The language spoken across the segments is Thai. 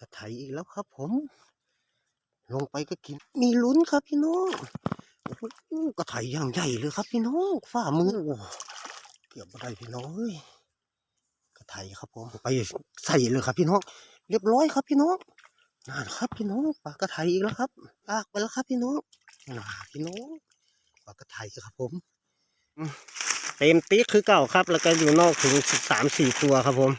กระไถอีกแล้วครับผม ลงไปก็กิน มีลุ้นครับพี่น้องกระไถอย่างใหญ่เลยครับพี่น้องฝ่ามือโอ้เกือบบ่ได้พี่น้องเกระไถครับผมไปใส่เลยครับพี่น้องเรียบร้อยครับพี่น้องนั่นครับพี่น้องปลากระไถอีกแล้วครับลากไปแล้วครับพี่น้องน่าพี่น้องปลากระไถครับผมอืมเต็มติ๊กคือเก่าครับ แล้วก็อยู่นอกถึงสามสี่ตัวครับผม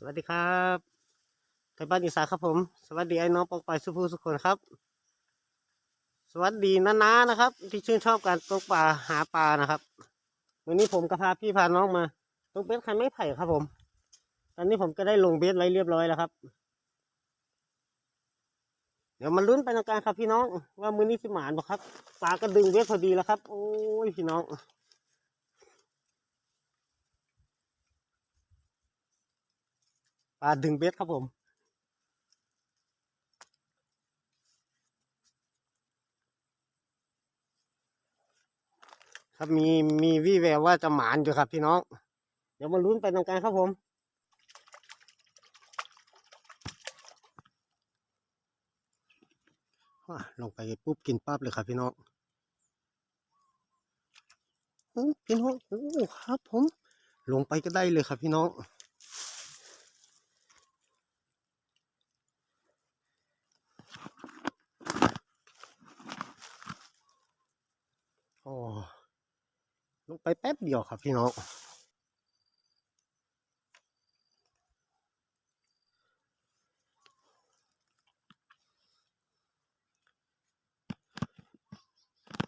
สวัสดีครับไทยบ้านอีสานครับผม สวัสดีไอ้น้องปองไปสุภูสุขคนครับ สวัสดีน้าๆนะครับ ที่ชื่นชอบการตกปลาหาปลานะครับ วันนี้ผมก็พาพี่พาน้องมาตกเบ็ดคันไม้ไผ่ครับผม ตอนนี้ผมก็ได้ลงเบ็ดไว้เรียบร้อยแล้วครับ เดี๋ยวมาลุ้นไปในการครับพี่น้อง ว่ามือนี้สิหมานบ่ครับปลาก็ดึงเบ็ดพอดีแล้วครับ โอ้ยพี่น้อง ปลาดึงเบ็ดครับผม ครับมีมีวี่แววว่าจะหมานอยู่ครับพี่น้อง เดี๋ยวมาลุ้นไปตรงกันครับผมลงไปปุ๊บกินปั๊บเลยครับพี่น้องอู้พี่น้องโอ้ครับผม ลงไปก็ได้เลยครับพี่น้อง โอ้ ลงไปแป๊บเดียวครับพี่น้อง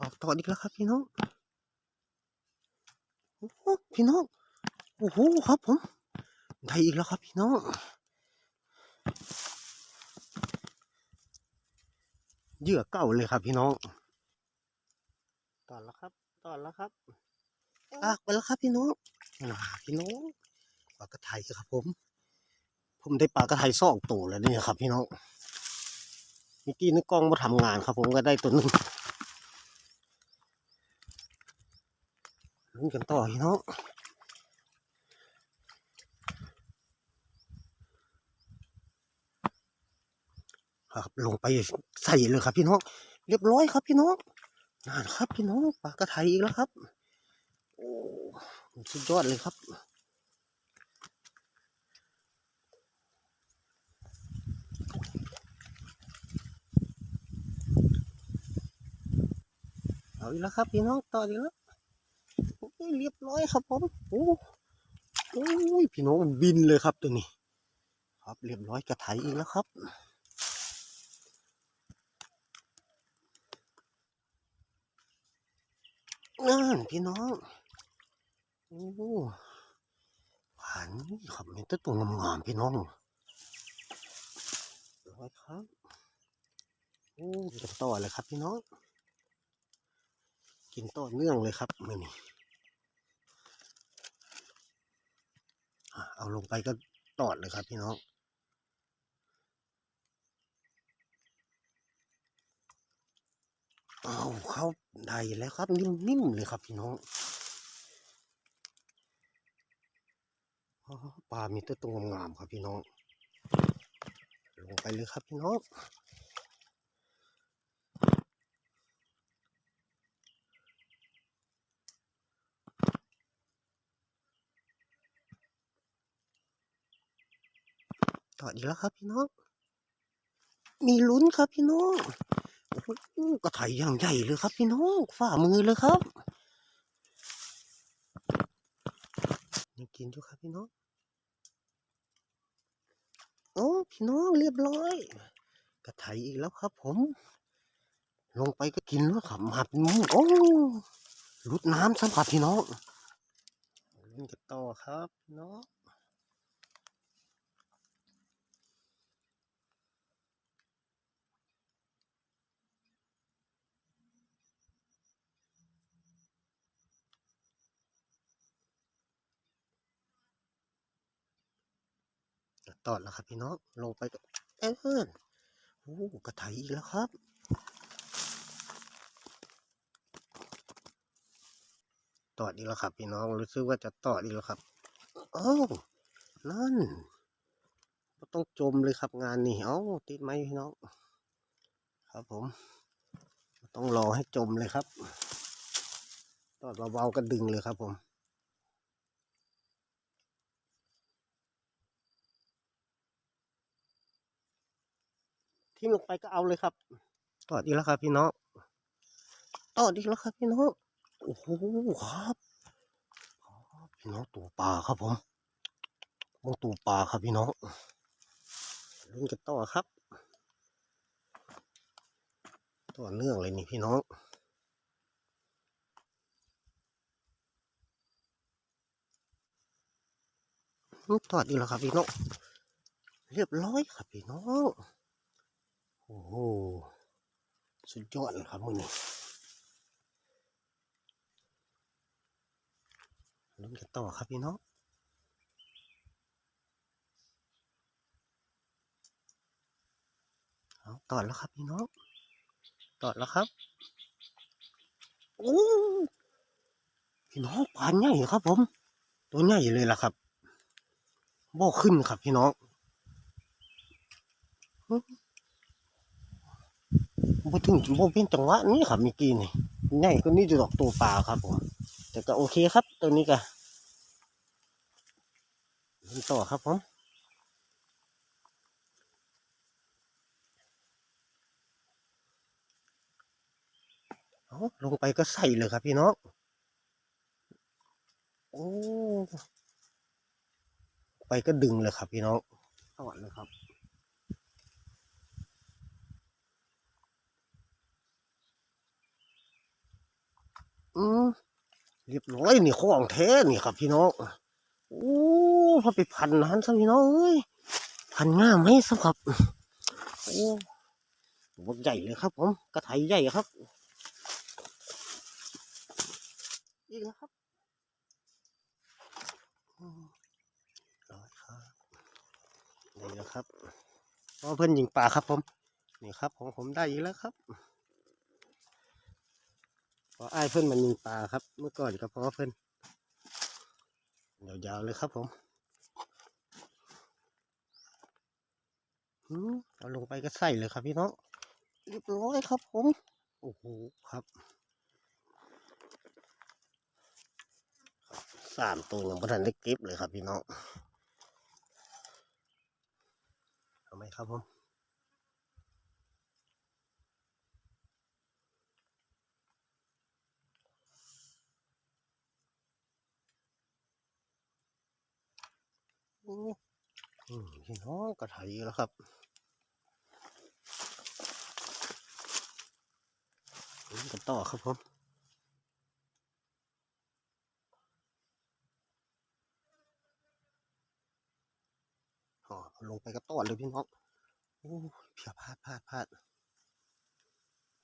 ออกต่ออีกแล้วครับพี่น้องโอ้พี่น้องโอ้โหครับผมได้อีกแล้วครับพี่น้องเหยื่อเก่าเลยครับพี่น้องตอนแล้วครับตอนแล้วครับ ลากไปแล้วครับพี่น้องน่าพี่น้องปลากระไทครับผม ผมได้ปลากระไทสองตัวแล้วเนี่ยครับ พี่น้องเมื่อกี้นึกกล้องมาทำงานครับ ผมก็ได้ตัวหนึงลุ้นกันต่อพี่น้องครับลงไปใส่เลยครับพี่น้อง เรียบร้อยครับพี่น้องนั่นครับ พี่น้องปลากระไทอีกแล้วครับ สุดยอดเลยครับ เอาอีกแล้วครับพี่น้องต่ออีกแล้วโอ้ยเรียบร้อยครับผมโอ้โอ้ยพี่น้องมันบินเลยครับตัวนี้ ครับเรียบร้อยกระไถอีกแล้วครับนั่นพี่น้อง โอ้หวานครับมีตัวตัวงามๆพี่น้องร้อยครับ โอ้กินต่อเลยครับพี่น้อง กินต่อเนื่องเลยครับมื่อนี้อะเอาลงไปก็ตอดเลยครับพี่น้องเอาเข้าได้แล้วครับนิ่มๆเลยครับพี่น้องอ๋อ ปลามีแตัวตรงงามๆครับพี่น้อง ลงไปเลยครับพี่น้องต่ออีกแล้วครับพี่น้อง มีลุ้นครับพี่น้องโอ้โหกระไถอย่างใหญ่เลยครับพี่น้องฝ่ามือเลยครับยังกินอยู่ครับพี่น้อง โอ้พี่น้องเรียบร้อย กระไถอีกแล้วครับ ผม ลงไปก็กินแล้วครับมาเป็นมุ้งโอ้ลุดน้ำสำหรับพี่น้องเล่นกันต่อครับพี่น้อง ตอดแล้วครับพี่น้องลงไปเอ้นโอ้กระไถอีกแล้วครับตต่อดีแล้วครับพี่น้องรู้สึกว่าจะตอดีแล้วครับเอ้นั่นต้องจมเลยครับงานนี้เอ้าติดไหมพี่น้อง ครับผม ต้องรอให้จมเลยครับ ตอดเบาๆก็ดึงเลยครับผม ทิ่มลงไปก็เอาเลยครับต่อดีแล้วครับพี่น้องต่อดีแล้วครับพี่น้องโอ้โหครับครับพี่น้องตัวปลาครับผมมองตัวปลาครับพี่น้องเล่นกันต่อครับต่อเนื่องเลยนี่พี่น้องอืมต่อดีแล้วครับพี่น้องเรียบร้อยครับพี่น้อง โอ้โห สุดยอดเลยครับมือนี้ลุ้นกันต่อครับพี่น้องเอาต่อแล้วครับพี่น้องต่อแล้วครับโอ้พี่น้องปานใหญ่ครับ ผม ตัวใหญ่เลยล่ะครับบ่ขึ้นครับพี่น้อง บ่ถึงบ่เป็นจังหวะนี้ครับเมื่อกี้นี่ใหญ่ก็นี่จะดอกตัวปลาครับผมแต่ก็โอเคครับตัวนี้ก็ต่อครับผมเอาลงไปก็ใส่เลยครับพี่น้องโอ้ไปก็ดึงเลยครับพี่น้องสวัสดีครับ อืมเรียบร้อยนี่ของแท้นี่ครับพี่น้องโอ้พอไปพันนั้นซะพี่น้องเอ้ยพันง่ามไหมสครับโอ้บักใหญ่เลยครับผมกระไถใหญ่ครับอีกแล้วครับอืมร้อยครับนี่นะครับเพราะเพื่อนยิงปลาครับผม นี่ครับของผมได้อีกแล้วครับ พออ้ายเพื่อนมันยิงปลาครับ เมื่อก่อนก็เพราะเพื่อนยาวๆเลยครับผมเอาลงไปก็ใส่เลยครับพี่น้องเรียบร้อยครับผม โอ้โหครับสามตัวยังไม่ทันได้เก็บเลยครับพี่น้องเอาไหมครับผม โอ้อืม พี่น้องกระไถแล้วครับลุ้นกันต่อครับผมลงไปก็ต่อเลยพี่น้องโอ้เพียพลาดพลาดพลาด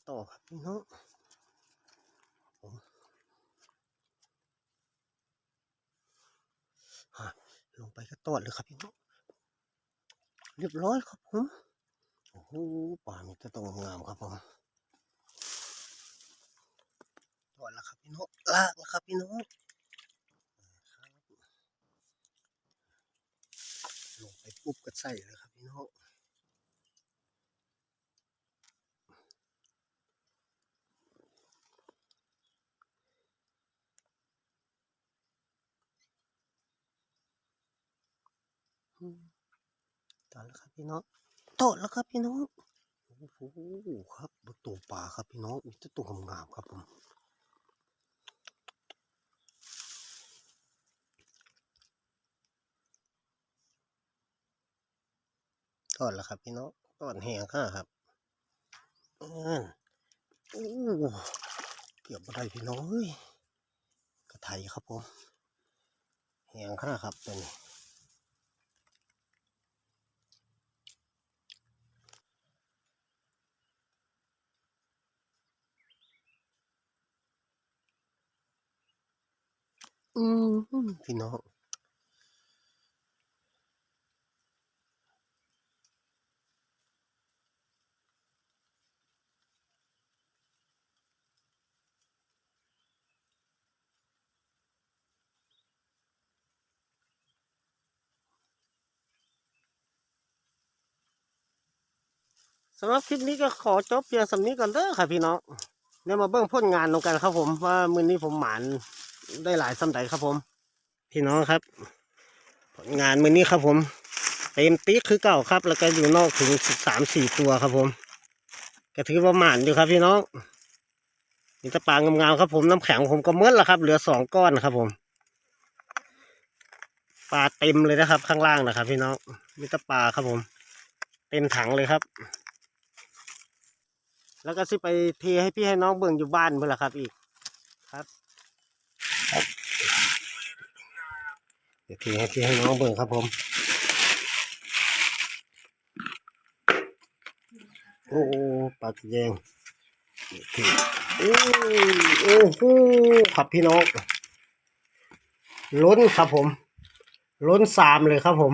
ต่อครับพี่น้องผมอะลงไปก็ต่อเลยครับพี่น้อง เรียบร้อยครับผมโอ้โหป่ามีแต่ตัวงามครับผมต่อแล้วครับพี่น้องลากแล้วครับพี่น้องลงไปปุ๊บก็ใส่เลยครับพี่น้อง อืมต่อแล้วครับ พี่น้องโตแล้วครับพี่น้องโอ้โหครับตัวปลาครับพี่น้องมีแต่ตัวงามๆครับผมต่อแล้วครับพี่น้องตอนแหงค่ะครับอืมโอ้เกือบบ่ได้พี่น้องเอ้ยกระไทยครับผมแหงค่ะครับตัวนี้ พี่น้องสำหรับคลิปนี้ก็ขอจบเพียงสำนี้ก่อนเด้อค่ะพี่น้องเดี๋ยวมาเบิ้งพ้นงานลงกันครับผมว่ามือนี้ผมหมาน ได้หลายสำใดครับผม พี่น้องครับ ผลงานมือนี้ครับผมเต็มติ๊กคือเก่าครับ แล้วก็อยู่นอกถึงสามสี่ตัวครับผมก็ถือว่าหมานอยู่ครับพี่น้องมีตะปลางามๆครับผมน้ำแข็งผมก็เมื่อละครับ เหลือสองก้อนครับผมปลาเต็มเลยนะครับ ข้างล่างนะครับ พี่น้องมีตะปลาครับผม เต็มถังเลยครับ แล้วก็สิไปเทให้พี่ให้น้องเบิ่งอยู่บ้านเพื่อละครับ อีกครับ เดี๋ยวทีให้พี่ให้น้องเบิ่งครับผม โอ้โอปลาแดงโอ้โอ้โหครับพี่น้อง ล้นครับผม ล้นสามเลยครับผม